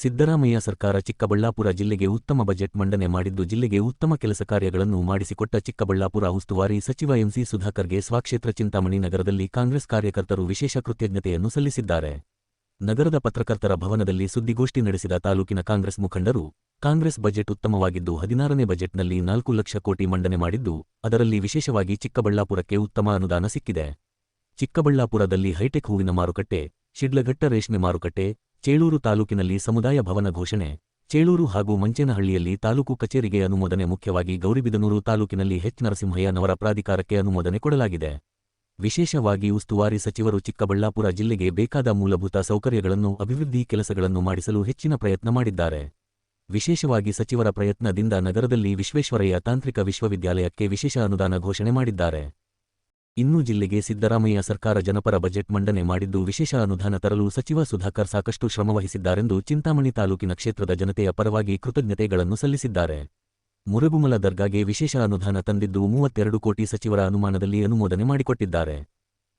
ಸಿದ್ದರಾಮಯ್ಯ ಸರ್ಕಾರ ಚಿಕ್ಕಬಳ್ಳಾಪುರ ಜಿಲ್ಲೆಗೆ ಉತ್ತಮ ಬಜೆಟ್ ಮಂಡನೆ ಮಾಡಿದ್ದು ಜಿಲ್ಲೆಗೆ ಉತ್ತಮ ಕೆಲಸ ಕಾರ್ಯಗಳನ್ನು ಮಾಡಿಸಿಕೊಟ್ಟ ಚಿಕ್ಕಬಳ್ಳಾಪುರ ಉಸ್ತುವಾರಿ ಸಚಿವ ಎಂಸಿ ಸುಧಾಕರ್ಗೆ ಸ್ವಕ್ಷೇತ್ರ ಚಿಂತಾಮಣಿ ನಗರದಲ್ಲಿ ಕಾಂಗ್ರೆಸ್ ಕಾರ್ಯಕರ್ತರು ವಿಶೇಷ ಕೃತಜ್ಞತೆಯನ್ನು ಸಲ್ಲಿಸಿದ್ದಾರೆ. ನಗರದ ಪತ್ರಕರ್ತರ ಭವನದಲ್ಲಿ ಸುದ್ದಿಗೋಷ್ಠಿ ನಡೆಸಿದ ತಾಲೂಕಿನ ಕಾಂಗ್ರೆಸ್ ಮುಖಂಡರು, ಕಾಂಗ್ರೆಸ್ ಬಜೆಟ್ ಉತ್ತಮವಾಗಿದ್ದು ಹದಿನಾರನೇ ಬಜೆಟ್ನಲ್ಲಿ ನಾಲ್ಕು ಲಕ್ಷ ಕೋಟಿ ಮಂಡನೆ ಮಾಡಿದ್ದು, ಅದರಲ್ಲಿ ವಿಶೇಷವಾಗಿ ಚಿಕ್ಕಬಳ್ಳಾಪುರಕ್ಕೆ ಉತ್ತಮ ಅನುದಾನ ಸಿಕ್ಕಿದೆ. ಚಿಕ್ಕಬಳ್ಳಾಪುರದಲ್ಲಿ ಹೈಟೆಕ್ ಹೂವಿನ ಮಾರುಕಟ್ಟೆ, ಶಿಡ್ಲಘಟ್ಟ ರೇಷ್ಮೆ ಮಾರುಕಟ್ಟೆ ಚೇಳೂರು ತಾಲೂಕಿನಲ್ಲಿ ಸಮುದಾಯ ಭವನ ಘೋಷಣೆ, ಚೇಳೂರು ಹಾಗೂ ಮಂಚೇನಹಳ್ಳಿಯಲ್ಲಿ ತಾಲೂಕು ಕಚೇರಿಗೆ ಅನುಮೋದನೆ ಮುಖ್ಯವಾಗಿ ಗೌರಿಬಿದನೂರು ತಾಲೂಕಿನಲ್ಲಿ ಹೆಚ್ ನರಸಿಂಹಯ್ಯನವರ ಪ್ರಾಧಿಕಾರಕ್ಕೆ ಅನುಮೋದನೆ ಕೊಡಲಾಗಿದೆ. ವಿಶೇಷವಾಗಿ ಉಸ್ತುವಾರಿ ಸಚಿವರು ಚಿಕ್ಕಬಳ್ಳಾಪುರ ಜಿಲ್ಲೆಗೆ ಬೇಕಾದ ಮೂಲಭೂತ ಸೌಕರ್ಯಗಳನ್ನು, ಅಭಿವೃದ್ಧಿ ಕೆಲಸಗಳನ್ನು ಮಾಡಿಸಲು ಹೆಚ್ಚಿನ ಪ್ರಯತ್ನ ಮಾಡಿದ್ದಾರೆ. ವಿಶೇಷವಾಗಿ ಸಚಿವರ ಪ್ರಯತ್ನದಿಂದ ನಗರದಲ್ಲಿ ವಿಶ್ವೇಶ್ವರಯ್ಯ ತಾಂತ್ರಿಕ ವಿಶ್ವವಿದ್ಯಾಲಯಕ್ಕೆ ವಿಶೇಷ ಅನುದಾನ ಘೋಷಣೆ ಮಾಡಿದ್ದಾರೆ. ಇನ್ನು ಜಿಲ್ಲೆಗೆ ಸಿದ್ದರಾಮಯ್ಯ ಸರ್ಕಾರ ಜನಪರ ಬಜೆಟ್ ಮಂಡನೆ ಮಾಡಿದ್ದು ವಿಶೇಷ ಅನುದಾನ ತರಲು ಸಚಿವ ಸುಧಾಕರ್ ಸಾಕಷ್ಟು ಶ್ರಮವಹಿಸಿದ್ದಾರೆಂದು ಚಿಂತಾಮಣಿ ತಾಲೂಕಿನ ಕ್ಷೇತ್ರದ ಜನತೆಯ ಪರವಾಗಿ ಕೃತಜ್ಞತೆಗಳನ್ನು ಸಲ್ಲಿಸಿದ್ದಾರೆ. ಮುರುಗುಮಲ ದರ್ಗಾಗೆ ವಿಶೇಷ ಅನುದಾನ ತಂದಿದ್ದು ಮೂವತ್ತೆರಡು ಕೋಟಿ ಸಚಿವರ ಅನುಮಾನದಲ್ಲಿ ಅನುಮೋದನೆ ಮಾಡಿಕೊಟ್ಟಿದ್ದಾರೆ.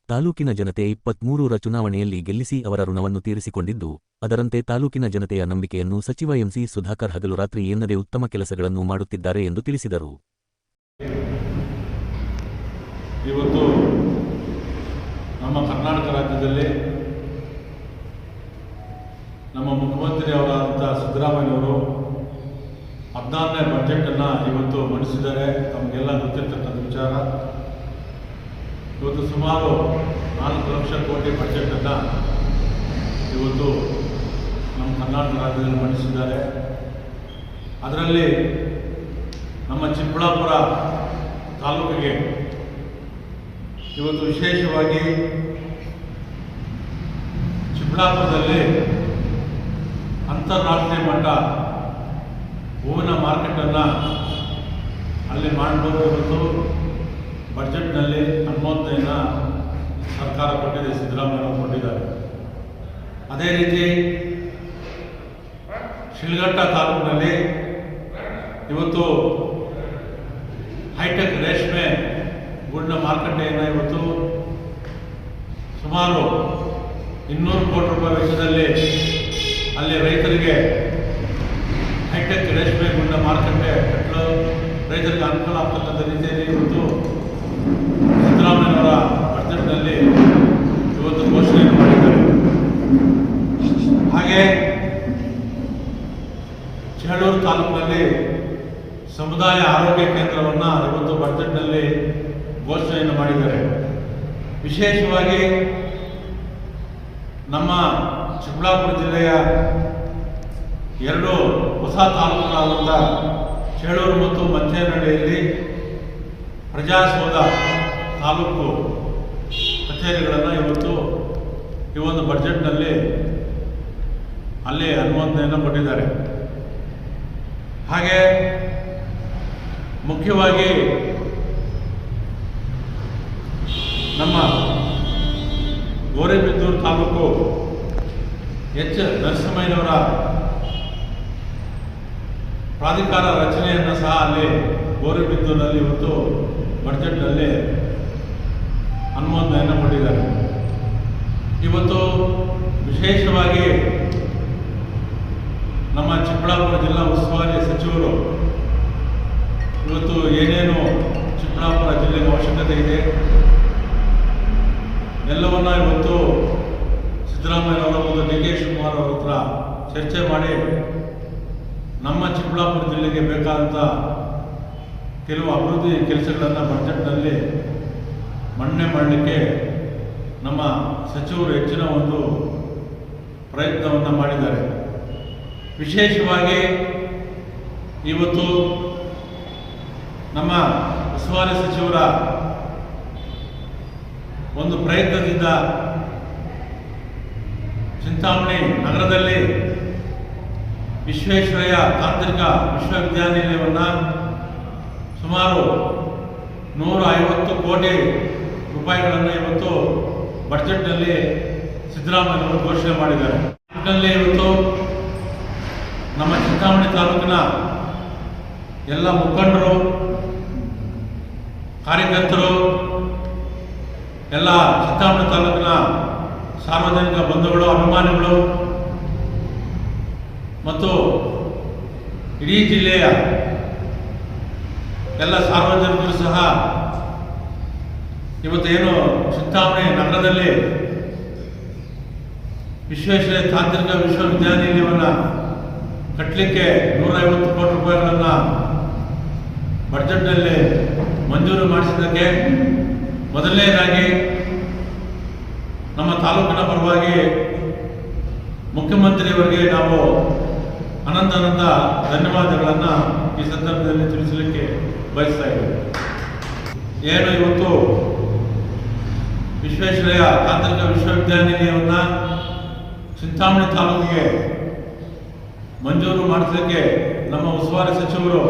ತಾಲೂಕಿನ ಜನತೆ ಇಪ್ಪತ್ಮೂರರ ಚುನಾವಣೆಯಲ್ಲಿ ಗೆಲ್ಲಿಸಿ ಅವರ ಋಣವನ್ನು ತೀರಿಸಿಕೊಂಡಿದ್ದು, ಅದರಂತೆ ತಾಲೂಕಿನ ಜನತೆಯ ನಂಬಿಕೆಯನ್ನು ಸಚಿವ ಎಂಸಿ ಸುಧಾಕರ್ ಹಗಲು ರಾತ್ರಿ ಎನ್ನದೇ ಉತ್ತಮ ಕೆಲಸಗಳನ್ನು ಮಾಡುತ್ತಿದ್ದಾರೆ ಎಂದು ತಿಳಿಸಿದರು. ಇವತ್ತು ನಮ್ಮ ಕರ್ನಾಟಕ ರಾಜ್ಯದಲ್ಲಿ ನಮ್ಮ ಮುಖ್ಯಮಂತ್ರಿ ಅವರಾದಂಥ ಸಿದ್ದರಾಮಯ್ಯವರು ಹದಿನಾರನೇ ಬಜೆಟನ್ನು ಇವತ್ತು ಮಂಡಿಸಿದ್ದಾರೆ. ತಮಗೆಲ್ಲ ಗೊತ್ತಿರ್ತಕ್ಕಂಥ ವಿಚಾರ. ಇವತ್ತು ಸುಮಾರು ನಾಲ್ಕು ಲಕ್ಷ ಕೋಟಿ ಬಜೆಟನ್ನು ಇವತ್ತು ನಮ್ಮ ಕರ್ನಾಟಕ ರಾಜ್ಯದಲ್ಲಿ ಮಂಡಿಸಿದ್ದಾರೆ. ಅದರಲ್ಲಿ ನಮ್ಮ ಚಿಕ್ಕಬಳ್ಳಾಪುರ ತಾಲೂಕಿಗೆ ಇವತ್ತು ವಿಶೇಷವಾಗಿ ಚಿಕ್ಕಬಳ್ಳಾಪುರದಲ್ಲಿ ಅಂತಾರಾಷ್ಟ್ರೀಯ ಮಟ್ಟ ಹೂವಿನ ಮಾರ್ಕೆಟನ್ನು ಅಲ್ಲಿ ಮಾಡಬಹುದು ಇವತ್ತು. ಬಜೆಟ್ನಲ್ಲಿ ಅನುಮೋದನೆಯನ್ನು ಸರ್ಕಾರ ಕೊಟ್ಟಿದೆ, ಸಿದ್ದರಾಮಯ್ಯ ಕೊಟ್ಟಿದ್ದಾರೆ. ಅದೇ ರೀತಿ ಶಿಲ್ಘಟ್ಟ ತಾಲೂಕಿನಲ್ಲಿ ಇವತ್ತು ಹೈಟೆಕ್ ರೇಷ್ಮೆ ಗೂಡಿನ ಮಾರುಕಟ್ಟೆಯನ್ನು ಇವತ್ತು ಸುಮಾರು ಇನ್ನೂರು ಕೋಟಿ ರೂಪಾಯಿ ವೆಚ್ಚದಲ್ಲಿ ಅಲ್ಲಿ ರೈತರಿಗೆ ಹೈಟೆಕ್ ರೇಷ್ಮೆ ಗುಂಡ ಮಾರುಕಟ್ಟೆ ಕಟ್ಟಲು ರೈತರಿಗೆ ಅನುಕೂಲ ಆಗ್ತಕ್ಕಂಥ ರೀತಿಯಲ್ಲಿ ಇವತ್ತು ಸಿದ್ದರಾಮಯ್ಯನವರ ಬಜೆಟ್ನಲ್ಲಿ ಇವತ್ತು ಘೋಷಣೆಯನ್ನು ಮಾಡಿದ್ದಾರೆ. ಹಾಗೆ ಚೇಳೂರು ತಾಲೂಕಿನಲ್ಲಿ ಸಮುದಾಯ ಆರೋಗ್ಯ ಕೇಂದ್ರವನ್ನು ಇವತ್ತು ಬಜೆಟ್ನಲ್ಲಿ ಘೋಷಣೆಯನ್ನು ಮಾಡಿದ್ದಾರೆ. ವಿಶೇಷವಾಗಿ ನಮ್ಮ ಚಿಕ್ಕಬಳ್ಳಾಪುರ ಜಿಲ್ಲೆಯ ಎರಡು ಹೊಸ ತಾಲೂಕುಗಳಾದಂಥ ಚೇಳೂರು ಮತ್ತು ಮಂಚೇನಹಳ್ಳಿಯಲ್ಲಿ ಪ್ರಜಾಸೌಧ ತಾಲೂಕು ಕಚೇರಿಗಳನ್ನು ಇವತ್ತು ಈ ಒಂದು ಬಜೆಟ್ನಲ್ಲಿ ಅಲ್ಲಿ ಅನುಮೋದನೆಯನ್ನು ಕೊಟ್ಟಿದ್ದಾರೆ. ಹಾಗೆ ಮುಖ್ಯವಾಗಿ ನಮ್ಮ ಗೋರೆಬಿದ್ದೂರು ತಾಲೂಕು ಎಚ್ ನರಸಿಂಹಯ್ಯನವರ ಪ್ರಾಧಿಕಾರ ರಚನೆಯನ್ನು ಸಹ ಅಲ್ಲಿ ಗೋರೆಬಿದ್ದೂರಿನಲ್ಲಿ ಇವತ್ತು ಬಡ್ಜೆಟ್ನಲ್ಲಿ ಅನುಮೋದನೆಯನ್ನು ಮಾಡಿದ್ದಾರೆ ಇವತ್ತು ವಿಶೇಷವಾಗಿ ನಮ್ಮ ಚಿಕ್ಕಬಳ್ಳಾಪುರ ಜಿಲ್ಲಾ ಉಸ್ತುವಾರಿ ಸಚಿವರು ಇವತ್ತು ಏನೇನು ಚಿಕ್ಕಬಳ್ಳಾಪುರ ಜಿಲ್ಲೆಗೆ ಅವಶ್ಯಕತೆ ಇದೆ ಎಲ್ಲವನ್ನ ಇವತ್ತು ಸಿದ್ದರಾಮಯ್ಯನವರ ಮತ್ತು ಡಿ ಕೆ ಶಿವಕುಮಾರ್ ಅವರ ಹತ್ರ ಚರ್ಚೆ ಮಾಡಿ ನಮ್ಮ ಚಿಕ್ಕಬಳ್ಳಾಪುರ ಜಿಲ್ಲೆಗೆ ಬೇಕಾದಂಥ ಕೆಲವು ಅಭಿವೃದ್ಧಿ ಕೆಲಸಗಳನ್ನು ಬಜೆಟ್ನಲ್ಲಿ ಮನ್ನಣೆ ಮಾಡಲಿಕ್ಕೆ ನಮ್ಮ ಸಚಿವರು ಹೆಚ್ಚಿನ ಒಂದು ಪ್ರಯತ್ನವನ್ನು ಮಾಡಿದ್ದಾರೆ. ವಿಶೇಷವಾಗಿ ಇವತ್ತು ನಮ್ಮ ಉಸ್ತುವಾರಿ ಸಚಿವರ ಒಂದು ಪ್ರಯತ್ನದಿಂದ ಚಿಂತಾಮಣಿ ನಗರದಲ್ಲಿ ವಿಶ್ವೇಶ್ವರಯ್ಯ ತಾಂತ್ರಿಕ ವಿಶ್ವವಿದ್ಯಾನಿಲಯವನ್ನು ಸುಮಾರು ನೂರ ಐವತ್ತು ಕೋಟಿ ರೂಪಾಯಿಗಳನ್ನು ಇವತ್ತು ಬಜೆಟ್ನಲ್ಲಿ ಸಿದ್ದರಾಮಯ್ಯವರು ಘೋಷಣೆ ಮಾಡಿದ್ದಾರೆ. ಇವತ್ತು ನಮ್ಮ ಚಿಂತಾಮಣಿ ತಾಲೂಕಿನ ಎಲ್ಲ ಮುಖಂಡರು, ಕಾರ್ಯಕರ್ತರು ಎಲ್ಲ ಚಿಂತಾಮಣಿ ತಾಲೂಕಿನ ಸಾರ್ವಜನಿಕ ಬಂಧುಗಳು, ಅಭಿಮಾನಿಗಳು ಮತ್ತು ಇಡೀ ಜಿಲ್ಲೆಯ ಎಲ್ಲ ಸಾರ್ವಜನಿಕರು ಸಹ ಇವತ್ತೇನು ಚಿಂತಾಮಣಿ ನಗರದಲ್ಲಿ ವಿಶ್ವೇಶ್ವರಯ್ಯ ತಾಂತ್ರಿಕ ವಿಶ್ವವಿದ್ಯಾನಿಲಯವನ್ನು ಕಟ್ಟಲಿಕ್ಕೆ ನೂರೈವತ್ತು ಕೋಟಿ ರೂಪಾಯಿಗಳನ್ನು ಬಜೆಟ್ನಲ್ಲಿ ಮಂಜೂರು ಮಾಡಿಸಿದ್ದಕ್ಕೆ ಮೊದಲನೇದಾಗಿ ನಮ್ಮ ತಾಲೂಕಿನ ಪರವಾಗಿ ಮುಖ್ಯಮಂತ್ರಿಯವರಿಗೆ ನಾವು ಅನಂತ ಅನಂತ ಧನ್ಯವಾದಗಳನ್ನು ಈ ಸಂದರ್ಭದಲ್ಲಿ ತಿಳಿಸಲಿಕ್ಕೆ ಬಯಸ್ತಾ ಇದ್ದೇವೆ. ಏನು ಇವತ್ತು ವಿಶ್ವೇಶ್ವರಯ್ಯ ತಾಂತ್ರಿಕ ವಿಶ್ವವಿದ್ಯಾನಿಲಯವನ್ನು ಚಿಂತಾಮಣಿ ತಾಲೂಕಿಗೆ ಮಂಜೂರು ಮಾಡಿಸಲಿಕ್ಕೆ ನಮ್ಮ ಉಸ್ತುವಾರಿ ಸಚಿವರು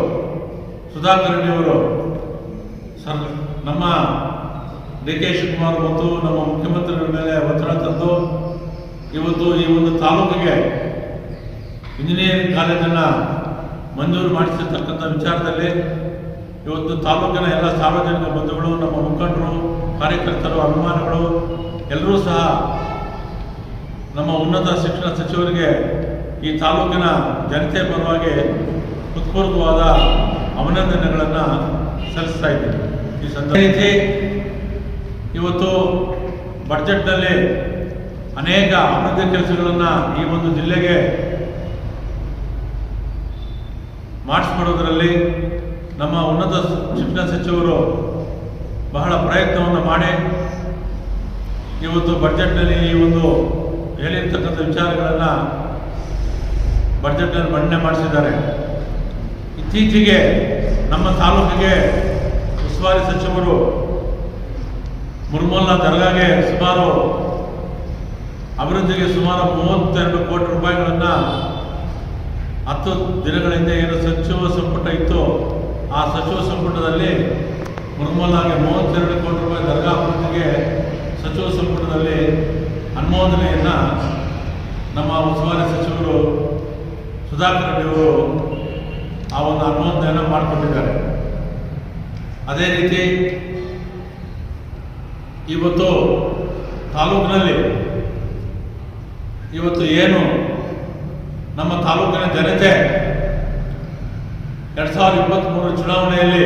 ಸುಧಾಕರ್ ರೆಡ್ಡಿಯವರು ಸರ್, ನಮ್ಮ ಡಿ ಕೆ ಶಿವಕುಮಾರ್ ಮತ್ತು ನಮ್ಮ ಮುಖ್ಯಮಂತ್ರಿಗಳ ಮೇಲೆ ಒತ್ತಡ ತಂದು ಇವತ್ತು ಈ ಒಂದು ತಾಲೂಕಿಗೆ ಇಂಜಿನಿಯರಿಂಗ್ ಕಾಲೇಜನ್ನು ಮಂಜೂರು ಮಾಡಿಸಿರ್ತಕ್ಕಂಥ ವಿಚಾರದಲ್ಲಿ ಇವತ್ತು ತಾಲೂಕಿನ ಎಲ್ಲ ಸಾರ್ವಜನಿಕ ಬಂಧುಗಳು, ನಮ್ಮ ಮುಖಂಡರು, ಕಾರ್ಯಕರ್ತರು, ಅಭಿಮಾನಿಗಳು ಎಲ್ಲರೂ ಸಹ ನಮ್ಮ ಉನ್ನತ ಶಿಕ್ಷಣ ಸಚಿವರಿಗೆ ಈ ತಾಲೂಕಿನ ಜನತೆ ಪರವಾಗಿ ಹೃತ್ಪೂರ್ವಕವಾದ ಅಭಿನಂದನೆಗಳನ್ನು ಸಲ್ಲಿಸ್ತಾ ಇದ್ದೀನಿ. ಈ ಸಂದರ್ಭ ಇವತ್ತು ಬಜೆಟ್ನಲ್ಲಿ ಅನೇಕ ಅಭಿವೃದ್ಧಿ ಕೆಲಸಗಳನ್ನು ಈ ಒಂದು ಜಿಲ್ಲೆಗೆ ಮಾಡಿಸ್ಕೊಡೋದರಲ್ಲಿ ನಮ್ಮ ಉನ್ನತ ಶಿಕ್ಷಣ ಸಚಿವರು ಬಹಳ ಪ್ರಯತ್ನವನ್ನು ಮಾಡಿ ಇವತ್ತು ಬಜೆಟ್ನಲ್ಲಿ ಈ ಒಂದು ಹೇಳಿರ್ತಕ್ಕಂಥ ವಿಚಾರಗಳನ್ನು ಬಡ್ಜೆಟ್ನಲ್ಲಿ ಮಂಡನೆ ಮಾಡಿಸಿದ್ದಾರೆ. ಇತ್ತೀಚೆಗೆ ನಮ್ಮ ತಾಲೂಕಿಗೆ ಉಸ್ತುವಾರಿ ಸಚಿವರು ಮುರ್ಮಲ್ಲ ದರ್ಗಾಗೆ ಸುಮಾರು ಅಭಿವೃದ್ಧಿಗೆ ಸುಮಾರು ಮೂವತ್ತೆರಡು ಕೋಟಿ ರೂಪಾಯಿಗಳನ್ನು ಹತ್ತು ದಿನಗಳ ಹಿಂದೆ ಏನು ಸಚಿವ ಸಂಪುಟ ಇತ್ತು ಆ ಸಚಿವ ಸಂಪುಟದಲ್ಲಿ ಮುರ್ಮಲ್ಲಾಗೆ ಮೂವತ್ತೆರಡು ಕೋಟಿ ರೂಪಾಯಿ ದರ್ಗಾ ಅಭಿವೃದ್ಧಿಗೆ ಸಚಿವ ಸಂಪುಟದಲ್ಲಿ ಅನುಮೋದನೆಯನ್ನು ನಮ್ಮ ಉಸ್ತುವಾರಿ ಸಚಿವರು ಸುಧಾಕರ್ ರೆಡ್ಡಿಯವರು ಆ ಒಂದು ಅನುಮೋದನೆಯನ್ನು ಮಾಡಿಕೊಂಡಿದ್ದಾರೆ. ಅದೇ ರೀತಿ ಇವತ್ತು ತಾಲೂಕಿನಲ್ಲಿ ಇವತ್ತು ಏನು ನಮ್ಮ ತಾಲೂಕಿನ ಜನತೆ ಎರಡ್ ಸಾವಿರದ ಇಪ್ಪತ್ತ್ಮೂರರ ಚುನಾವಣೆಯಲ್ಲಿ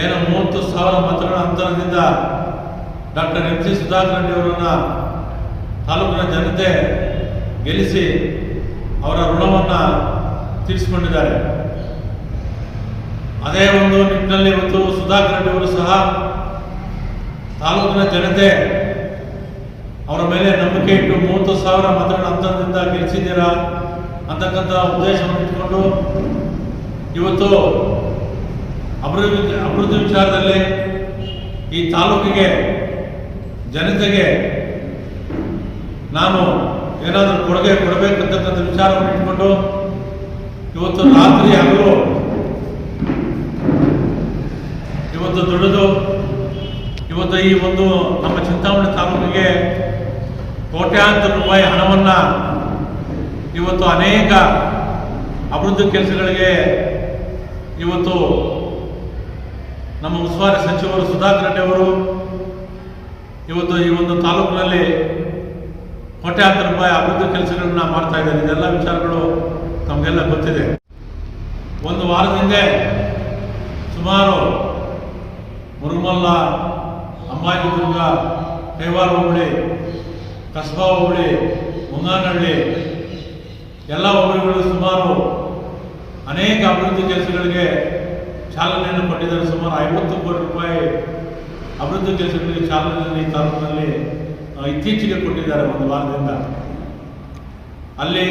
ಏನು ಮೂವತ್ತು ಸಾವಿರ ಮತಗಳ ಅಂತರದಿಂದ doctor M C Sudhakar Reddy ಅವರನ್ನ ತಾಲೂಕಿನ ಜನತೆ ಗೆಲ್ಲಿಸಿ ಅವರ ಋಣವನ್ನು ತೀರಿಸಿಕೊಂಡಿದ್ದಾರೆ. ಅದೇ ಒಂದು ನಿಟ್ಟಿನಲ್ಲಿ ಇವತ್ತು ಸುಧಾಕರ್ ರೆಡ್ಡಿ ಅವರು ಸಹ ತಾಲೂಕಿನ ಜನತೆ, ಅವರ ಮೇಲೆ ನಂಬಿಕೆ ಇಟ್ಟು ಮೂವತ್ತು ಸಾವಿರ ಮತಗಳ ಅಂತರದಿಂದ ಗೆಲ್ಲಿಸಿದ್ದೀರಾ ಅಂತಕ್ಕಂಥ ಉದ್ದೇಶವನ್ನು ಇಟ್ಕೊಂಡು ಇವತ್ತು ಅಭಿವೃದ್ಧಿ ಅಭಿವೃದ್ಧಿ ವಿಚಾರದಲ್ಲಿ ಈ ತಾಲೂಕಿಗೆ, ಜನತೆಗೆ ನಾನು ಏನಾದರೂ ಕೊಡುಗೆ ಕೊಡಬೇಕಂತಕ್ಕಂಥ ವಿಚಾರವನ್ನು ಇಟ್ಕೊಂಡು ಇವತ್ತು ರಾತ್ರಿ ಹಗಲು ಇವತ್ತು ದುಡಿದು ಇವತ್ತು ಈ ಒಂದು ನಮ್ಮ ಚಿಂತಾಮಣಿ ತಾಲೂಕಿಗೆ ಕೋಟ್ಯಾಂತರ ರೂಪಾಯಿ ಹಣವನ್ನು ಇವತ್ತು ಅನೇಕ ಅಭಿವೃದ್ಧಿ ಕೆಲಸಗಳಿಗೆ ಇವತ್ತು ನಮ್ಮ ಉಸ್ತುವಾರಿ ಸಚಿವರು ಸುಧಾಕರ್ ರೆಡ್ಡಿ ಅವರು ಇವತ್ತು ಈ ಒಂದು ತಾಲೂಕಿನಲ್ಲಿ ಕೋಟ್ಯಾಂತರ ರೂಪಾಯಿ ಅಭಿವೃದ್ಧಿ ಕೆಲಸಗಳನ್ನ ಮಾಡ್ತಾ ಇದ್ದಾರೆ. ಇದೆಲ್ಲ ವಿಚಾರಗಳು ತಮಗೆಲ್ಲ ಗೊತ್ತಿದೆ. ಒಂದು ವಾರದ ಹಿಂದೆ ಸುಮಾರು ಮುರುಮಲ್ಲ ಅಂಬಾಜಿದುರ್ಗ ಕೈವಾರ ಹೋಬಳಿ, ಕಸ್ಬಾ ಹೋಬಳಿ, ಮುಂಗಾನಹಳ್ಳಿ, ಎಲ್ಲ ಹೋಬಳಿಗಳು ಸುಮಾರು ಅನೇಕ ಅಭಿವೃದ್ಧಿ ಕೆಲಸಗಳಿಗೆ ಚಾಲನೆಯನ್ನು ಕೊಟ್ಟಿದ್ದಾರೆ. ಸುಮಾರು ಐವತ್ತು ಕೋಟಿ ರೂಪಾಯಿ ಅಭಿವೃದ್ಧಿ ಕೆಲಸಗಳಿಗೆ ಚಾಲನೆಯನ್ನು ಈ ತಾಲೂಕಿನಲ್ಲಿ ಇತ್ತೀಚೆಗೆ ಕೊಟ್ಟಿದ್ದಾರೆ ಒಂದು ವಾರದಿಂದ. ಅಲ್ಲಿ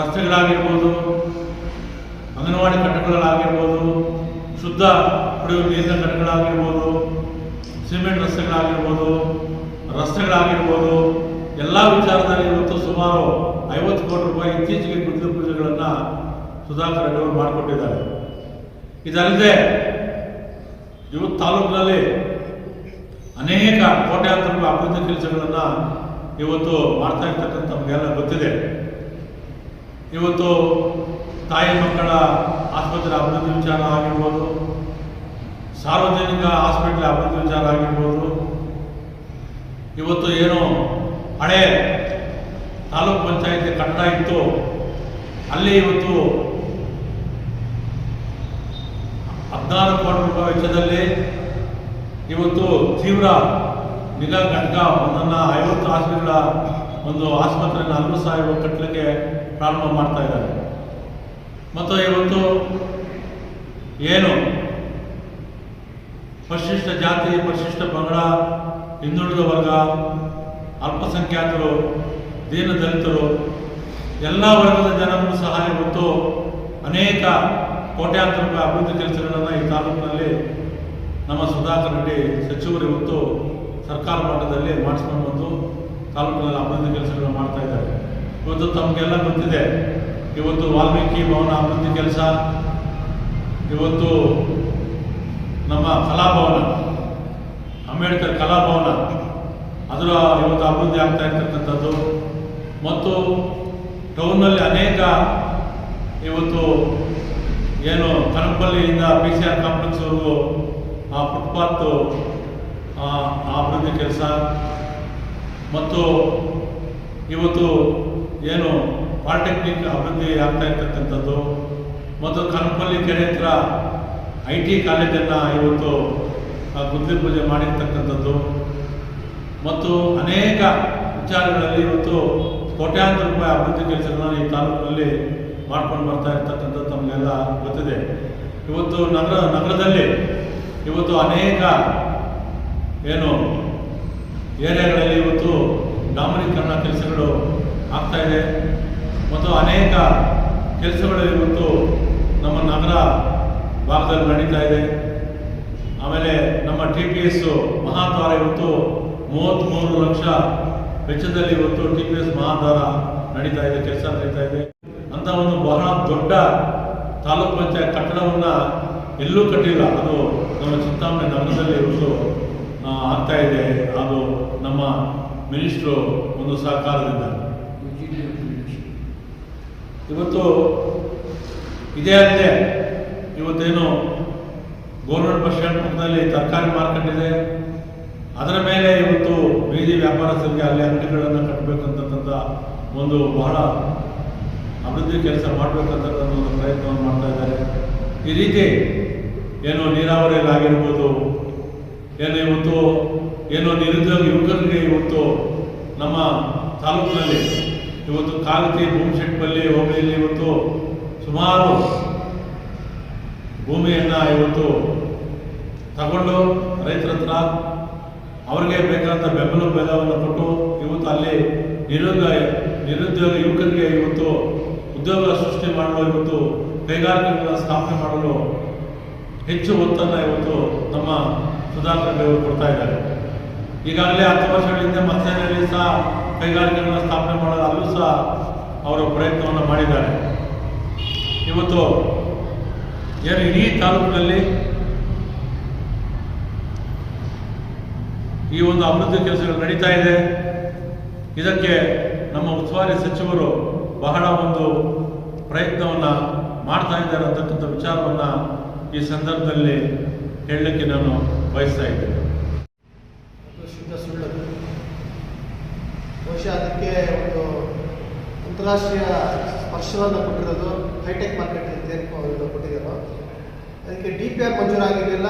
ರಸ್ತೆಗಳಾಗಿರ್ಬೋದು, ಅಂಗನವಾಡಿ ಕಟ್ಟಡಗಳಾಗಿರ್ಬೋದು, ಶುದ್ಧ ಕುಡಿಯುವ ನೀರಿನ ಕಟ್ಟಡಗಳಾಗಿರ್ಬೋದು ಸಿಮೆಂಟ್ ರಸ್ತೆಗಳಾಗಿರ್ಬೋದು ರಸ್ತೆಗಳಾಗಿರ್ಬೋದು, ಎಲ್ಲ ವಿಚಾರದಲ್ಲಿ ಇವತ್ತು ಸುಮಾರು ಐವತ್ತು ಕೋಟಿ ರೂಪಾಯಿ ಇತ್ತೀಚೆಗೆ ಗುರುತು ಪೂಜೆಗಳನ್ನು ಸುಧಾಕರ್ ರೆಡ್ಡಿ ಅವರು ಮಾಡಿಕೊಟ್ಟಿದ್ದಾರೆ. ಇದಲ್ಲದೆ ಇವತ್ತು ತಾಲೂಕಿನಲ್ಲಿ ಅನೇಕ ಕೋಟ್ಯಾಂತರ ರೂಪಾಯಿ ಅಭಿವೃದ್ಧಿ ಕೆಲಸಗಳನ್ನು ಇವತ್ತು ಮಾಡ್ತಾ ಇರ್ತಕ್ಕಂಥ ನಮಗೆಲ್ಲ ಗೊತ್ತಿದೆ. ಇವತ್ತು ತಾಯಿ ಮಕ್ಕಳ ಆಸ್ಪತ್ರೆ ಅಭಿವೃದ್ಧಿ ವಿಚಾರ ಆಗಿರ್ಬೋದು ಸಾರ್ವಜನಿಕ ಹಾಸ್ಪಿಟಲ್ ಅಭಿವೃದ್ಧಿ ವಿಚಾರ ಆಗಿರ್ಬೋದು. ಇವತ್ತು ಏನು ಹಳೆ ತಾಲೂಕ್ ಪಂಚಾಯತಿ ಕಟ್ಟಡ ಇತ್ತು. ಅಲ್ಲಿ ಇವತ್ತು ಹದಿನಾರು ಕೋಟಿ ರೂಪಾಯಿ ವೆಚ್ಚದಲ್ಲಿ ಇವತ್ತು ತೀವ್ರ ನಿಗಾ ಘಟಕ ಒಂದನ್ನು ಐವತ್ತು ಆಸ್ಪತ್ರೆಗಳ ಒಂದು ಆಸ್ಪತ್ರೆಯನ್ನು ಹಲವು ಸಾವಿರ ಕಟ್ಟಲಿಕ್ಕೆ ಪ್ರಾರಂಭ ಮಾಡ್ತಾ ಇದ್ದಾರೆ. ಮತ್ತು ಇವತ್ತು ಏನು ಪರಿಶಿಷ್ಟ ಜಾತಿ, ಪರಿಶಿಷ್ಟ ಪಂಗಡ, ಹಿಂದುಳಿದ ವರ್ಗ, ಅಲ್ಪಸಂಖ್ಯಾತರು, ದೀನ ದಲಿತರು, ಎಲ್ಲ ವರ್ಗದ ಜನರನ್ನು ಸಹಾಯ ಇವತ್ತು ಅನೇಕ ಕೋಟ್ಯಾಂತರ ರೂಪಾಯಿ ಅಭಿವೃದ್ಧಿ ಕೆಲಸಗಳನ್ನು ಈ ತಾಲೂಕಿನಲ್ಲಿ ನಮ್ಮ ಸುಧಾಕರ್ ರೆಡ್ಡಿ ಸಚಿವರು ಇವತ್ತು ಸರ್ಕಾರ ಮಟ್ಟದಲ್ಲಿ ಮಾಡಿಸ್ಕೊಂಡು ಬಂದು ತಾಲೂಕಿನಲ್ಲಿ ಅಭಿವೃದ್ಧಿ ಕೆಲಸಗಳನ್ನು ಮಾಡ್ತಾ ಇದ್ದಾರೆ. ಇವತ್ತು ತಮಗೆಲ್ಲ ಗೊತ್ತಿದೆ, ಇವತ್ತು ವಾಲ್ಮೀಕಿ ಭವನ ಅಭಿವೃದ್ಧಿ ಕೆಲಸ, ಇವತ್ತು ನಮ್ಮ ಕಲಾಭವನ, ಅಂಬೇಡ್ಕರ್ ಕಲಾಭವನ, ಅದರ ಇವತ್ತು ಅಭಿವೃದ್ಧಿ ಆಗ್ತಾ ಇರ್ತಕ್ಕಂಥದ್ದು. ಮತ್ತು ಟೌನ್ನಲ್ಲಿ ಅನೇಕ ಇವತ್ತು ಏನು ಕನಪಲ್ಲಿಯಿಂದ ಪಿ ಸಿ ಆರ್ ಕಾಂಪ್ಲೆಕ್ಸ್ವರೆಗೂ ಆ ಫುಟ್ಪಾತು ಅಭಿವೃದ್ಧಿ ಕೆಲಸ. ಮತ್ತು ಇವತ್ತು ಏನು ಪಾಲಿಟೆಕ್ನಿಕ್ ಅಭಿವೃದ್ಧಿ ಆಗ್ತಾ ಇರ್ತಕ್ಕಂಥದ್ದು. ಮತ್ತು ಕನಪಲ್ಲಿ ಕೆರೆ ಹತ್ರ ಐ ಟಿ ಕಾಲೇಜನ್ನು ಇವತ್ತು ಗುದ್ಲಿ ಪೂಜೆ ಮಾಡಿರ್ತಕ್ಕಂಥದ್ದು. ಮತ್ತು ಅನೇಕ ವಿಚಾರಗಳಲ್ಲಿ ಇವತ್ತು ಕೋಟ್ಯಾಂತರ ರೂಪಾಯಿ ಅಭಿವೃದ್ಧಿ ಕೆಲಸಗಳನ್ನು ಈ ತಾಲೂಕಿನಲ್ಲಿ ಮಾಡ್ಕೊಂಡು ಬರ್ತಾ ಇರ್ತಕ್ಕಂಥದ್ದು ತಮಗೆಲ್ಲ ಗೊತ್ತಿದೆ. ಇವತ್ತು ನಗರ, ನಗರದಲ್ಲಿ ಇವತ್ತು ಅನೇಕ ಏನು ಏರಿಯಾಗಳಲ್ಲಿ ಇವತ್ತು ಡಾಮರೀಕರಣ ಕೆಲಸಗಳು ಆಗ್ತಾ ಇದೆ. ಮತ್ತು ಅನೇಕ ಕೆಲಸಗಳು ಇವತ್ತು ನಮ್ಮ ನಗರ ಭಾಗದಲ್ಲಿ ನಡೀತಾ ಇದೆ. ಆಮೇಲೆ ನಮ್ಮ ಟಿ ಪಿ ಎಸ್ ಮಹಾದ್ವಾರ ಇವತ್ತು ಮೂವತ್ತ್ಮೂರು ಲಕ್ಷ ವೆಚ್ಚದಲ್ಲಿ ಇವತ್ತು ಟಿ ಪಿ ಎಸ್ ಮಹಾದ್ವಾರ ನಡೀತಾ ಇದೆ ಕೆಲಸ ನಡೀತಾ ಇದೆ. ಅಂತ ಒಂದು ಬಹಳ ದೊಡ್ಡ ತಾಲೂಕ್ ಪಂಚಾಯತ್ ಕಟ್ಟಡವನ್ನು ಎಲ್ಲೂ ಕಟ್ಟಿಲ್ಲ. ಅದು ನಮ್ಮ ಚಿಂತಾಮಣಿ ನಗರದಲ್ಲಿ ಇವತ್ತು ಆಗ್ತಾ ಇದೆ. ಅದು ನಮ್ಮ ಮಿನಿಸ್ಟ್ರು ಒಂದು ಸಹಕಾರದಿಂದ. ಇವತ್ತು ಇದೇ ಅಲ್ಲದೆ ಇವತ್ತೇನು ಗೋರ್ಮೆಂಟ್ ಬಸ್ ಸ್ಟ್ಯಾಂಡ್ ಪಕ್ಕದಲ್ಲಿ ತರಕಾರಿ ಮಾರ್ಕೆಟ್ ಇದೆ. ಅದರ ಮೇಲೆ ಇವತ್ತು ಬೀದಿ ವ್ಯಾಪಾರಸ್ಥರಿಗೆ ಅಲ್ಲಿ ಅಂಗಡಿಗಳನ್ನು ಕಟ್ಟಬೇಕಂತಕ್ಕಂಥ ಒಂದು ಬಹಳ ಅಭಿವೃದ್ಧಿ ಕೆಲಸ ಮಾಡಬೇಕಂತಕ್ಕಂಥ ಒಂದು ಪ್ರಯತ್ನವನ್ನು ಮಾಡ್ತಾ ಇದ್ದಾರೆ. ಈ ರೀತಿ ಏನು ನೀರಾವರಿಯಲ್ಲಿ ಆಗಿರ್ಬೋದು ಏನು ಇವತ್ತು, ಏನು ನಿರುದ್ಯೋಗ ಯುವಕರಿಗೆ ಇವತ್ತು ನಮ್ಮ ತಾಲೂಕಿನಲ್ಲಿ ಇವತ್ತು ಕಾಲತಿ ಭೂಮಿಶೆಟ್ಪಲ್ಲಿ ಹೋಬಳಿಯಲ್ಲಿ ಇವತ್ತು ಸುಮಾರು ಭೂಮಿಯನ್ನು ಇವತ್ತು ತಗೊಂಡು ರೈತರ ಹತ್ರ ಅವ್ರಿಗೆ ಬೇಕಾದಂಥ ಬೆಂಬಲ ಬೆಲವನ್ನು ಕೊಟ್ಟು ಇವತ್ತು ಅಲ್ಲಿ ನಿರುದ್ಯೋಗ ನಿರುದ್ಯೋಗ ಯುವಕರಿಗೆ ಇವತ್ತು ಉದ್ಯೋಗ ಸೃಷ್ಟಿ ಮಾಡಲು ಇವತ್ತು ಕೈಗಾರಿಕೆಗಳನ್ನು ಸ್ಥಾಪನೆ ಮಾಡಲು ಹೆಚ್ಚು ಒತ್ತನ್ನು ಇವತ್ತು ನಮ್ಮ ಸುಧಾಕರ್ ಅವರು ಕೊಡ್ತಾ ಇದ್ದಾರೆ. ಈಗಾಗಲೇ ಹತ್ತು ವರ್ಷಗಳಿಂದ ಹಿಂದೆ ಸಹ ಕೈಗಾರಿಕೆಗಳನ್ನು ಸ್ಥಾಪನೆ ಮಾಡಲು ಅಲ್ಲೂ ಸಹ ಅವರು ಪ್ರಯತ್ನವನ್ನು ಮಾಡಿದ್ದಾರೆ. ಇವತ್ತು ಏನು ಇಡೀ ತಾಲೂಕಿನಲ್ಲಿ ಈ ಒಂದು ಅಭಿವೃದ್ಧಿ ಕೆಲಸಗಳು ನಡೀತಾ ಇದೆ. ಇದಕ್ಕೆ ನಮ್ಮ ಉಸ್ತುವಾರಿ ಸಚಿವರು ಬಹಳ ಒಂದು ಪ್ರಯತ್ನವನ್ನು ಮಾಡ್ತಾ ಇದ್ದಾರೆ ಅಂತಕ್ಕಂಥ ವಿಚಾರವನ್ನು ಈ ಸಂದರ್ಭದಲ್ಲಿ ಹೇಳಲಿಕ್ಕೆ ನಾನು ಬಯಸ್ತಾ ಇದ್ದೇನೆ. ಸುಳ್ಳು ಬಹುಶಃ ಅದಕ್ಕೆ ಒಂದು ಅಂತಾರಾಷ್ಟ್ರೀಯ ಸ್ಪರ್ಶವನ್ನು ಕೊಟ್ಟಿರೋದು ಹೈಟೆಕ್ ಮಾರ್ಕೆಟ್ ಅಂತ ಏನು ಕೊಟ್ಟಿದ್ದಾರೋ ಅದಕ್ಕೆ ಡಿ ಪಿ ಆರ್ ಮಂಜೂರಾಗಿರಲಿಲ್ಲ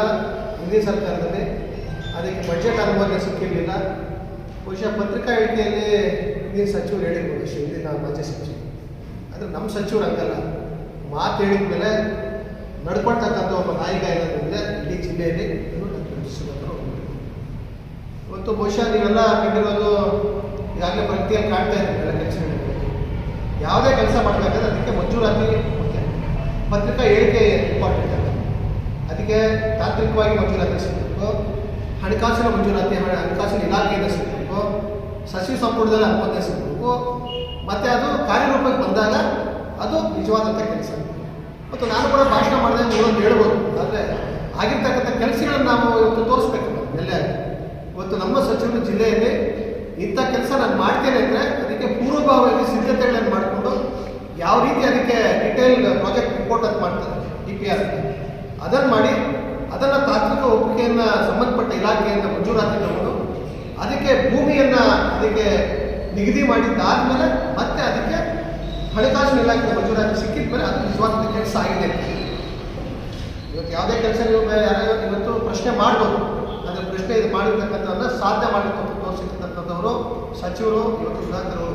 ಹಿಂದಿನ ಸರ್ಕಾರದಲ್ಲಿ. ಅದಕ್ಕೆ ಬಜೆಟ್ ಅನುಮೋದನೆ ಸಿಕ್ಕಿರಲಿಲ್ಲ. ಬಹುಶಃ ಪತ್ರಿಕಾ ಹೇಳಿಕೆಯಲ್ಲಿ ಹಿಂದಿನ ಸಚಿವರು ಹೇಳಿರ್ಬೋದು ಹಿಂದಿನ ಮಾಜಿ ಸಚಿವರು. ಆದರೆ ನಮ್ಮ ಸಚಿವರು ಹಂಗಲ್ಲ. ಮಾತು ಹೇಳಿದ ಮೇಲೆ ನಡ್ಕೊಳ್ತಕ್ಕಂಥ ಒಬ್ಬ ನಾಯಕ ಇರೋದ್ರಿಂದ ಇಡೀ ಜಿಲ್ಲೆಯಲ್ಲಿ ಇವತ್ತು ಬಹುಶಃ ನೀವೆಲ್ಲ ಕಂಡಿರೋದು ಈಗಾಗಲೇ ಪ್ರಗತಿಯಲ್ಲಿ ಕಾಣ್ತಾ ಇದ್ದೀವಿ ಕೆಲಸಗಳು. ಯಾವುದೇ ಕೆಲಸ ಮಾಡಬೇಕಾದ್ರೆ ಅದಕ್ಕೆ ಮಂಜೂರಾತಿ ಮುಖ್ಯ. ಪತ್ರಿಕಾ ಹೇಳಿಕೆ ಇಂಪಾರ್ಟೆಂಟ್ ಅಲ್ಲ ಅದಕ್ಕೆ ತಾಂತ್ರಿಕವಾಗಿ ಮಂಜೂರಾತಿ ಸಿಗಬೇಕು. ಹಣಕಾಸಿನ ಮಂಜೂರಾತಿ, ಹಣ- ಹಣಕಾಸಿನ ಇಲಾಖೆಯಿಂದ ಸಿಗಬೇಕು. ಸಚಿವ ಸಂಪುಟದಲ್ಲಿ ಅನುಮತಿ ಸಿಗಬೇಕು. ಮತ್ತು ಅದು ಕಾರ್ಯರೂಪಕ್ಕೆ ಬಂದಾಗ ಅದು ನಿಜವಾದಂಥ ಕೆಲಸ. ಮತ್ತು ನಾನು ಕೂಡ ಭಾಷಣ ಮಾಡಿದಾಗ ನೀವೊಂದು ಹೇಳ್ಬೋದು. ಆದರೆ ಆಗಿರ್ತಕ್ಕಂಥ ಕೆಲಸಗಳನ್ನು ನಾವು ಇವತ್ತು ತೋರಿಸ್ಬೇಕು. ಎಲ್ಲೇ ಇವತ್ತು ನಮ್ಮ ಸಚಿವರು ಜಿಲ್ಲೆಯಲ್ಲಿ ಇಂಥ ಕೆಲಸ ನಾನು ಮಾಡ್ತೇನೆ ಅಂದರೆ ಅದಕ್ಕೆ ಪೂರ್ವಭಾವವಾಗಿ ಸಿದ್ಧತೆಗಳನ್ನು ಮಾಡಿಕೊಂಡು ಯಾವ ರೀತಿ ಅದಕ್ಕೆ ಡಿಟೇಲ್ ಪ್ರಾಜೆಕ್ಟ್ ರಿಪೋರ್ಟ್ ಅಂತ ಮಾಡ್ತಾರೆ ಡಿ ಪಿ ಆರ್ ಅದನ್ನು ಮಾಡಿ, ಅದನ್ನು ತಾಂತ್ರಿಕ ಒಪ್ಪಿಗೆಯನ್ನು ಸಂಬಂಧಪಟ್ಟ ಇಲಾಖೆಯಿಂದ ಮಂಜೂರಾತಿ ತಗೊಂಡು ಅದಕ್ಕೆ ಭೂಮಿಯನ್ನು ಅದಕ್ಕೆ ನಿಗದಿ ಮಾಡಿದ್ದಾದ್ಮೇಲೆ ಮತ್ತೆ ಅದಕ್ಕೆ ಹಣಕಾಸಿನ ಇಲಾಖೆ ಮಂಜೂರಾತಿ ಸಿಕ್ಕಿದ ಮೇಲೆ ಅದು ನಿಜವಾದ ಕೆಲಸ ಆಗಿದೆ ಇವತ್ತು ಯಾವುದೇ ಕೆಲಸ ನೀವು ಯಾರೋ ಇವತ್ತು ಪ್ರಶ್ನೆ ಮಾಡ್ಬೋದು. ಅದರ ಪ್ರಶ್ನೆ ಇದು ಮಾಡಿರ್ತಕ್ಕಂಥದ್ದನ್ನು ಸಾಧ್ಯ ಮಾಡಿರ್ತಕ್ಕಂಥ ತೋರಿಸಿರ್ತಕ್ಕಂಥವ್ರು ಸಚಿವರು, ಇವತ್ತು ಸುಧಾಕರ್ ಅವರು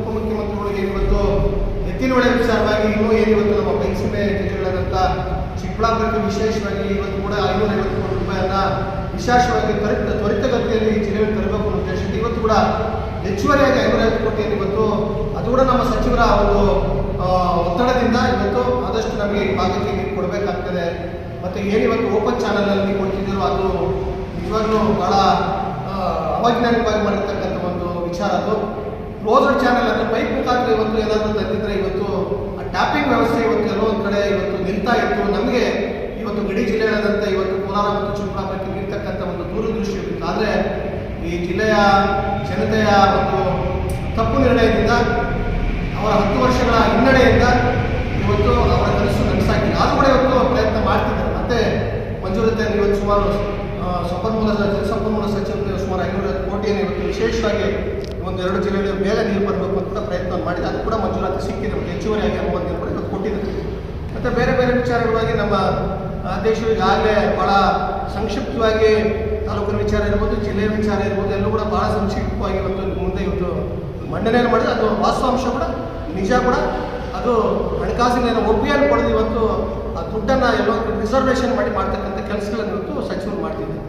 ಉಪಮುಖ್ಯಮಂತ್ರಿಗಳಿಗೆ ಇವತ್ತು ಎತ್ತಿನೊಳೆ ವಿಚಾರವಾಗಿ ಇನ್ನೂ ಏನಿವತ್ತು ನಮ್ಮ ಬೈಸೀಮೆ ಜಿಲ್ಲೆಗಳಾದಂಥ ಚಿಕ್ಕಬಳ್ಳಾಪುರಕ್ಕೆ ವಿಶೇಷವಾಗಿ ಇವತ್ತು ಕೂಡ ಐನೂರ ಐವತ್ತು ಕೋಟಿ ರೂಪಾಯಿಯನ್ನ ವಿಶೇಷವಾಗಿ ತ್ವರಿತ, ತ್ವರಿತಗತಿಯಲ್ಲಿ ಈ ತರಬೇಕು ಉದ್ದೇಶದಿಂದ ಇವತ್ತು ಕೂಡ ಹೆಚ್ಚುವರಿಯಾಗಿ ಐನೂರೈವತ್ತು ಕೋಟಿ ಇವತ್ತು ಅದು ಕೂಡ ನಮ್ಮ ಸಚಿವರ ಒಂದು ಒತ್ತಡದಿಂದ ಇವತ್ತು ಆದಷ್ಟು ನಮಗೆ ಭಾಗಕ್ಕೆ ಕೊಡಬೇಕಾಗ್ತದೆ. ಮತ್ತು ಏನಿವತ್ತು ಓಪನ್ ಚಾನಲಲ್ಲಿ ಕೊಡ್ತಿದ್ದೀರೋ ಅದು ನಿಜವಾಗ್ಲೂ ಭಾಳ ಅವಜ್ಞಾನಿಕವಾಗಿ ಮಾಡಿರ್ತಕ್ಕಂಥ ಒಂದು ವಿಚಾರ. ಅದು ಕ್ಲೋಸ್ಡ್ ಚಾನೆಲ್ ಅಂದರೆ ಪೈಪ್ ಮುಖಾಂತರ ಇವತ್ತು ಏನಾದರೂ ತಂದಿದ್ರೆ ಇವತ್ತು ಆ ಟ್ಯಾಪಿಂಗ್ ವ್ಯವಸ್ಥೆ ಇವತ್ತು ಕೆಲವೊಂದು ಕಡೆ ಇವತ್ತು ನಿಲ್ತಾ ಇತ್ತು. ನಮಗೆ ಇವತ್ತು ಗಡಿ ಜಿಲ್ಲೆಗಳಾದಂಥ ಇವತ್ತು ಕೋಲಾರ ಮತ್ತು ಚಿಕ್ಕಬಳ್ಳಾಪುರಕ್ಕೆ ನೀಡ್ತಕ್ಕಂಥ ಒಂದು ದೂರದೃಷ್ಟಿ ಇರುತ್ತೆ ಆದರೆ ಈ ಜಿಲ್ಲೆಯ ಜನತೆಯ ಒಂದು ತಪ್ಪು ನಿರ್ಣಯದಿಂದ, ಅವರ ಹತ್ತು ವರ್ಷಗಳ ಹಿನ್ನಡೆಯಿಂದ ಇವತ್ತು ಅವರ ಕನಸು ನನಸಾಗಿಲ್ಲ ಆದರೂ ಕೂಡ ಇವತ್ತು ಪ್ರಯತ್ನ ಮಾಡ್ತಿದ್ದಾರೆ. ಮತ್ತೆ ಮಂಜೂರತೆಯಲ್ಲಿ ಇವತ್ತು ಸುಮಾರು ಆ, ಸಂಪನ್ಮೂಲ ಜಲಸಂಪನ್ಮೂಲ ಸಚಿವರು ಸುಮಾರು ಐನೂರ ಕೋಟಿ ಏನಿರುತ್ತೆ ವಿಶೇಷವಾಗಿ ಒಂದು ಎರಡು ಜಿಲ್ಲೆಗಳಿಗೆ ಬೇಗ ನೀರು ಬರಬೇಕು ಅಂತ ಪ್ರಯತ್ನ ಮಾಡಿದೆ. ಅದು ಕೂಡ ಮಂಜೂರಾತಿ ಸಿಕ್ಕಿದೆ. ಮತ್ತು ಹೆಚ್ಚುವರಿಯಾಗಿ ಅನುಮತಿ ಕೂಡ ಕೊಟ್ಟಿದೆ. ಮತ್ತು ಬೇರೆ ಬೇರೆ ವಿಚಾರಗಳಾಗಿ ನಮ್ಮ ದೇಶವು ಈಗಾಗಲೇ ಭಾಳ ಸಂಕ್ಷಿಪ್ತವಾಗಿ ತಾಲೂಕಿನ ವಿಚಾರ ಇರ್ಬೋದು ಜಿಲ್ಲೆಯ ವಿಚಾರ ಇರ್ಬೋದು ಎಲ್ಲೂ ಕೂಡ ಭಾಳ ಸಂಕ್ಷಿಪ್ತವಾಗಿ ಇವತ್ತು ಮುಂದೆ ಇವತ್ತು ಮಂಡನೆಯನ್ನು ಮಾಡಿದ್ರೆ ಅದು ವಾಸ್ತವಾಂಶ ಕೂಡ ನಿಜ ಕೂಡ. ಅದು ಹಣಕಾಸಿನ ಒಪ್ಪಿಗೆಯನ್ನು ಪಡೆದು ಇವತ್ತು ಆ ದುಡ್ಡನ್ನು ಎಲ್ಲೋ ರಿಸರ್ವೇಷನ್ ಮಾಡಿ ಮಾಡ್ತಕ್ಕಂಥ ಕೆಲಸಗಳನ್ನು ಇವತ್ತು ಸಚಿವರು ಮಾಡ್ತಿದ್ದಾರೆ.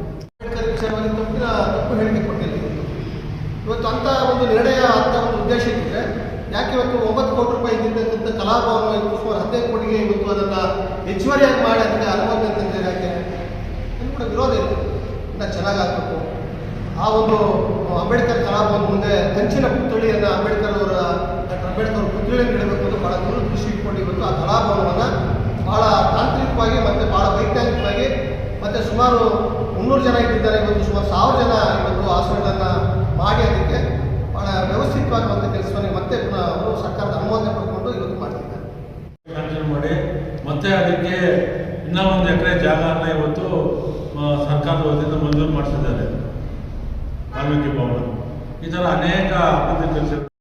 ವಿಚಾರವಾಗಿ ತಪ್ಪಿನ ತಪ್ಪು ಹೇಳಿಕೆ ಇವತ್ತು ಅಂಥ ಒಂದು ನಿರ್ಣಯ ಅಂತ ಒಂದು ಉದ್ದೇಶ ಇದ್ದರೆ ಯಾಕೆ ಇವತ್ತು ಒಂಬತ್ತು ಕೋಟಿ ರೂಪಾಯಿ ಇದ್ದಿರ್ತಕ್ಕಂಥ ಕಲಾಭವನ ಸುಮಾರು ಹದಿನೈದು ಕೋಟಿಗೆ ಇವತ್ತು ಅದನ್ನು ಹೆಚ್ಚುವರಿಯಾಗಿ ಮಾಡಿ ಅದಕ್ಕೆ ಅನುಮತಿ ಅಂತಂದ್ರೆ ಯಾಕೆ? ಅದು ಕೂಡ ವಿರೋಧ ಇದೆ. ಇನ್ನು ಚೆನ್ನಾಗಾಗಬೇಕು. ಆ ಒಂದು ಅಂಬೇಡ್ಕರ್ ಕಲಾಭವನ ಮುಂದೆ ಕಂಚಿನ ಪುತ್ಥಳಿಯನ್ನು ಅಂಬೇಡ್ಕರ್ ಅವರ, ಡಾಕ್ಟರ್ ಅಂಬೇಡ್ಕರ್ ಅವರ ಪುತ್ಥಳಿಯನ್ನು ಇಡಬೇಕು ಅಂತ ಭಾಳ ದೂರದೃಷ್ಟಿ ಇಟ್ಕೊಂಡು ಇವತ್ತು ಆ ಕಲಾಭವನವನ್ನು ಭಾಳ ತಾಂತ್ರಿಕವಾಗಿ ಮತ್ತು ಭಾಳ ವೈಜ್ಞಾನಿಕವಾಗಿ ಮತ್ತು ಸುಮಾರು ಮುನ್ನೂರು ಜನ ಇಟ್ಟಿದ್ದಾರೆ ಇವತ್ತು ಸುಮಾರು ಸಾವಿರ ಜನ ಇವತ್ತು ಆಸನಗಳನ್ನು ಮಾಡಿ ಅದಕ್ಕೆ ಭಾಳ ವ್ಯವಸ್ಥಿತವಾಗುವಂಥ ಕೆಲಸವನ್ನು ಮತ್ತೆ ಅವರು ಸರ್ಕಾರದ ಅನುಮೋದನೆ ಪಡ್ಕೊಂಡು ಇವತ್ತು ಮಾಡ್ತಿದ್ದಾರೆ. ಮಾಡಿ. ಮತ್ತೆ ಅದಕ್ಕೆ ಇನ್ನೂ ಒಂದು ಎಕರೆ ಜಾಗನ ಇವತ್ತು ಸರ್ಕಾರದ ವತಿಯಿಂದ ಮಂಜೂರು ಮಾಡಿಸಿದ್ದಾರೆ. ವಾಲ್ಮೀಕಿ ಭವನ. ಈ ಥರ ಅನೇಕ ಅಭಿವೃದ್ಧಿ ಕೆಲಸ